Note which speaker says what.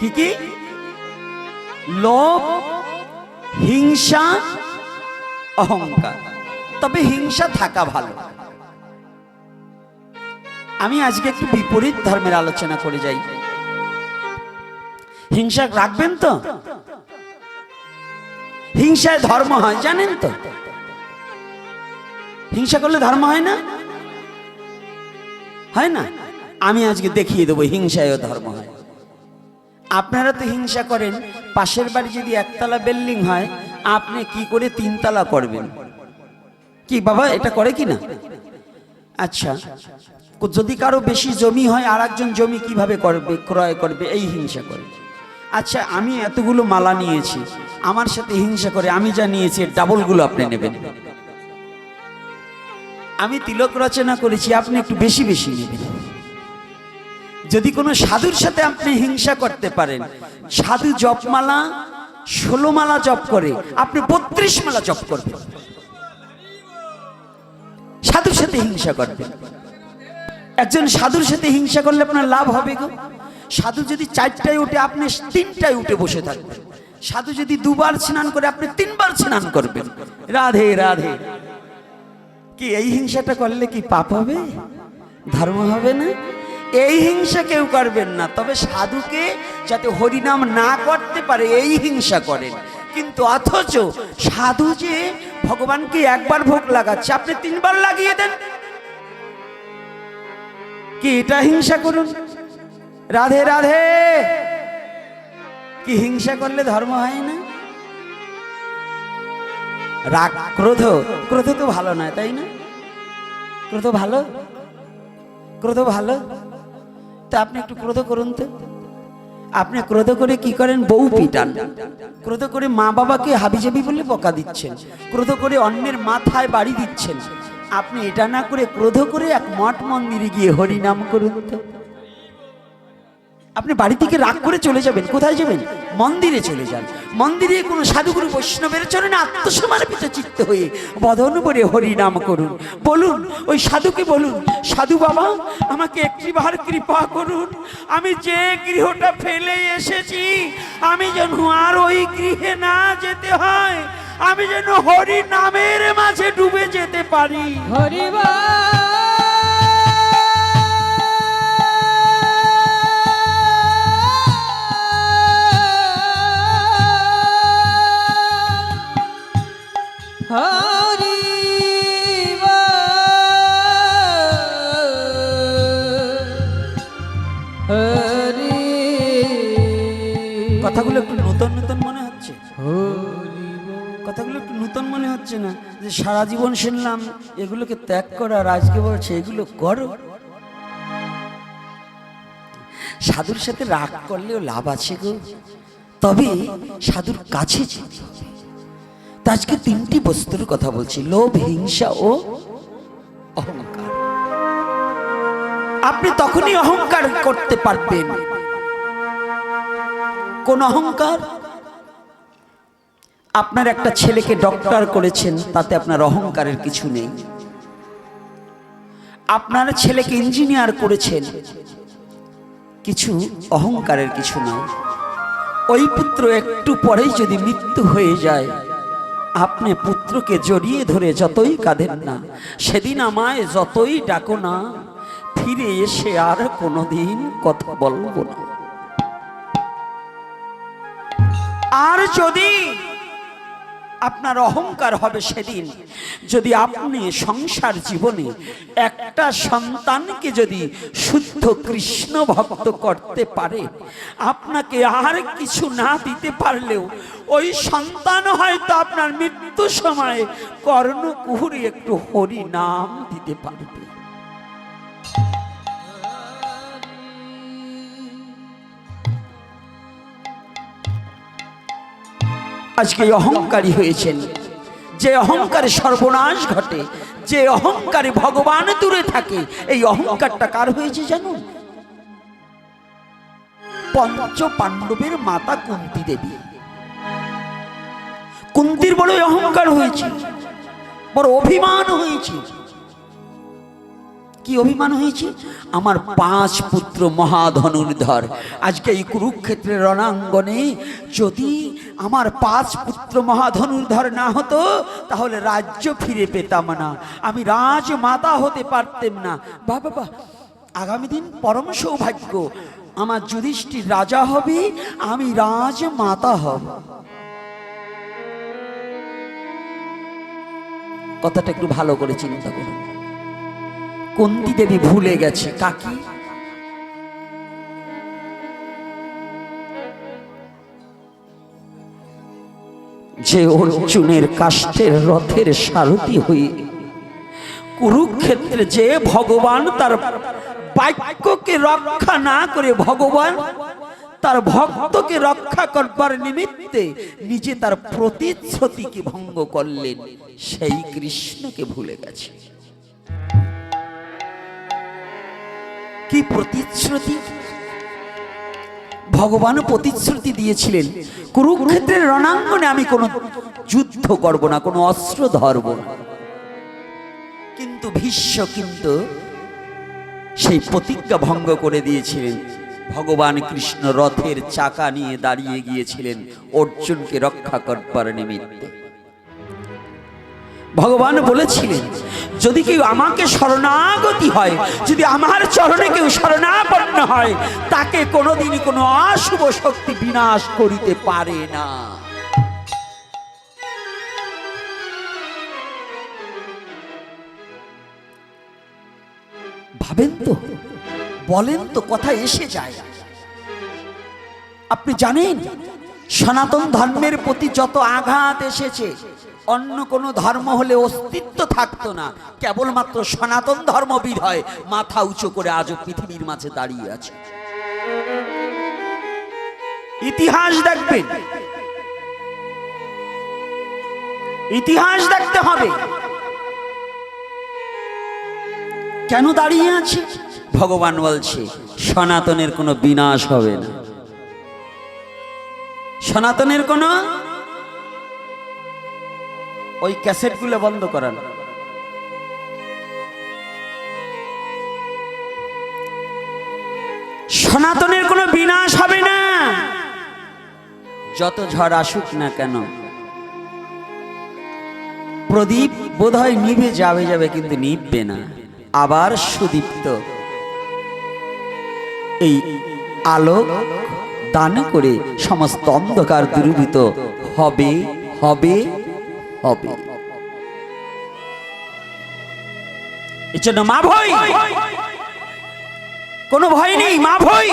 Speaker 1: কি কি? লোভ, হিংসা, অহংকার। তবে হিংসা থাকা ভালো। আমি আজকে একটু বিপরীত ধর্মের আলোচনা করে যাই। হিংসা রাখবেন তো? হিংসায় ধর্ম হয়, জানেন তো? হিংসা করলে ধর্ম হয় না? হয় না? আমি আজকে দেখিয়ে দেবো হিংসায়ও ধর্ম হয়। আপনারা তো হিংসা করেন, পাশের বাড়ি যদি একতলা বিল্ডিং হয়, আপনি কি করে তিনতলা করবেন? কি বাবা, এটা করে কি না? আচ্ছা যদি কারও বেশি জমি হয় আর একজন জমি কীভাবে করবে, ক্রয় করবে, এই হিংসা করে। আচ্ছা আমি এতগুলো মালা নিয়েছি, আমার সাথে হিংসা করে, আমি যা নিয়েছি ডাবলগুলো আপনি নেবেন। আমি তিলক রচনা করেছি, আপনি একটু বেশি বেশি নেবেন। যদি কোনো সাধুর সাথে আপনি হিংসা করতে পারেন, সাধু জপমালা ষোলো মালা জপ করে, আপনি বত্রিশ মালা জপ করবেন। সাধুর সাথে হিংসা করবেন। একজন সাধুর সাথে হিংসা করলে আপনার লাভ হবে গো। সাধু যদি চারটায় উঠে, আপনি তিনটায় উঠে বসে থাকবেন। সাধু যদি দুবার স্নান করে, আপনি তিনবার স্নান করবেন। রাধে রাধে। কি এই হিংসাটা করলে কি পাপ হবে? ধর্ম হবে না? এই হিংসা কেউ করবেন না। তবে সাধুকে যাতে হরিনাম না করতে পারে, এই হিংসা করেন। কিন্তু অথচ সাধু যে ভগবানকে একবার ভোগ লাগাচ্ছে, আপনি তিনবার লাগিয়ে দেন। কি এটা হিংসা করুন? রাধে রাধে। কি হিংসা করলে ধর্ম হয় না? রাগ, ক্রোধ। ক্রোধ তো ভালো নয়, তাই না? ক্রোধ ভালো? ক্রোধ ভালো? তা আপনি একটু ক্রোধ করুন তো। আপনি ক্রোধ করে কি করেন? বউ পিটান। ক্রোধ করে মা বাবাকে হাবিজাবি বলে বকা দিচ্ছেন। ক্রোধ করে অন্যের মাথায় বাড়ি দিচ্ছেন। আপনি এটা না করে ক্রোধ করে এক মঠ মন্দিরে গিয়ে হরি নাম করুন তো। আপনি বাড়ি থেকে রাগ করে চলে যাবেন। কোথায় যাবেন? মন্দিরে চলে যান। মন্দিরে কোনো সাধুগুরু বৈষ্ণবের চরণে আত্মসমর্পিত চিত্ত হয়ে বদন করে হরি নাম করুন। বলুন, ওই সাধুকে বলুন, সাধু বাবা, আমাকে একটিবার কৃপা করুন। আমি যে গৃহটা ফেলে এসেছি, আমি যেন আর ওই গৃহে না যেতে হয়। আমি যেন হরি নামের মাঝে ডুবে যেতে পারি।
Speaker 2: হরিবা
Speaker 1: কথাগুলো একটু নতুন নতুন মনে হচ্ছে। কথাগুলো একটু নতুন মনে হচ্ছে না যে সারা জীবন শুনলাম এগুলোকে ত্যাগ করো আর আজকে বলছে এগুলো করো। সাধুর সাথে রাগ করলেও লাভ আছে গো। তবে সাধুর কাছে তা আজকে তিনটি বস্তুর কথা বলছি লোভ হিংসা ও অহংকার। আপনি তখনই অহংকার করতে পারবেন। কোন অহংকার? আপনার একটা ছেলেকে ডক্টর করেছেন, তাতে আপনার অহংকারের কিছু নেই। আপনার ছেলেকে ইঞ্জিনিয়ার করেছেন, কিছু অহংকারের কিছু নয় ওই পুত্র একটু পরেই যদি মৃত্যু হয়ে যায়, আপনি পুত্রকে জড়িয়ে ধরে যতই কাঁদেন না, সেদিন আমায় যতই ডাকো না, ফিরে এসে আর কোনোদিন কথা বলব না। আর যদি আপনার অহংকার হবে সেদিন, যদি আপনি সংসার জীবনে একটা সন্তানকে যদি শুদ্ধ কৃষ্ণ ভক্ত করতে পারে, আপনাকে আর কিছু না দিতে পারলেও ওই সন্তান হয়তো আপনার মৃত্যু সময়ে কর্ণকুহুরি একটু হরি নাম দিতে পারবে। আজকে অহংকারী হয়েছেন। যে অহংকারে সর্বনাশ ঘটে, যে অহংকারে ভগবান দূরে থাকে, এই অহংকারটা কার হয়েছে জানুন? পঞ্চ পাণ্ডবের মাতা কুন্তি দেবী। কুন্তির বড় অহংকার হয়েছে, বড় অভিমান হয়েছে। কি অভিমান হয়েছে? আমার পাঁচ পুত্র মহাধনুর্ধর, আজকে এই কুরুক্ষেত্রের রণাঙ্গনে যদি আমার পাঁচ পুত্র মহাধনুর্ধর না হতো, তাহলে রাজ্য ফিরে পেতাম না। আমি রাজমাতা হতে পারতেম না। বা বাবা, আগামী দিন পরম সৌভাগ্য। আমার যুধিষ্ঠির রাজা হবে, আমি রাজমাতা হব। কথাটা একটু ভালো করে চিন্তা করুন। কুন্তি দেবী ভুলে গেছে, কাকি? যে অর্জুনের কাষ্ঠের রথের সারথি হয়ে কুরুক্ষেত্রে যে ভগবান তার বাক্যকে রক্ষা না করে ভগবান, তার ভক্তকে রক্ষা করবার নিমিত্তে নিজে তার প্রতিশ্রুতিকে ভঙ্গ করলেন, সেই কৃষ্ণকে ভুলে গেছে। কি প্রতিশ্রুতি ভগবান প্রতিশ্রুতি দিয়েছিলেন, কুরুক্ষেত্রের রণাঙ্গনে আমি কোনো যুদ্ধ করব না, কোনো অস্ত্র ধরব না। কিন্তু ভীষ্ম কিন্তু সেই প্রতিজ্ঞা ভঙ্গ করে দিয়েছিলেন। ভগবান কৃষ্ণ রথের চাকা নিয়ে দাঁড়িয়ে গিয়েছিলেন, অর্জুনকে রক্ষা করবার নিমিত্তে। ভগবান বলেছিলেন, যদি কেউ আমাকে শরণাগতি হয়, যদি আমার চরণে কেউ শরণাপন্ন হয়, তাকে কোনোদিন কোনো অশুভ শক্তি বিনাশ করিতে পারে না। ভাবেন তো, বলেন তো, কথা এসে যায়। আপনি জানেন সনাতন ধর্মের প্রতি যত আঘাত এসেছে, অন্য কোনো ধর্ম হলে অস্তিত্ব থাকতো না। কেবলমাত্র সনাতন ধর্মবিদ হয়, মাথা উঁচু করে আজও পৃথিবীর মাঝে দাঁড়িয়ে আছে। ইতিহাস দেখবেন। ইতিহাস দেখতে হবে। কেন দাঁড়িয়ে আছে? ভগবান বলছে, সনাতনের কোনো বিনাশ হবে না। সনাতনের কোনো ওই ক্যাসেট ক্যাসেটগুলো বন্ধ করান। সনাতনের কোনো বিনাশ হবে না। যত ঝড় আসুক না কেন, প্রদীপ বোধহয় নিভে যাবে যাবে কিন্তু নিভবে না। আবার সুদীপ্ত। এই আলোক দান করে সমস্ত অন্ধকার দূরীভূত হবে হবে হবে। এজন্য জন্য মা ভয়। কোনো ভয় নেই, মা ভয়।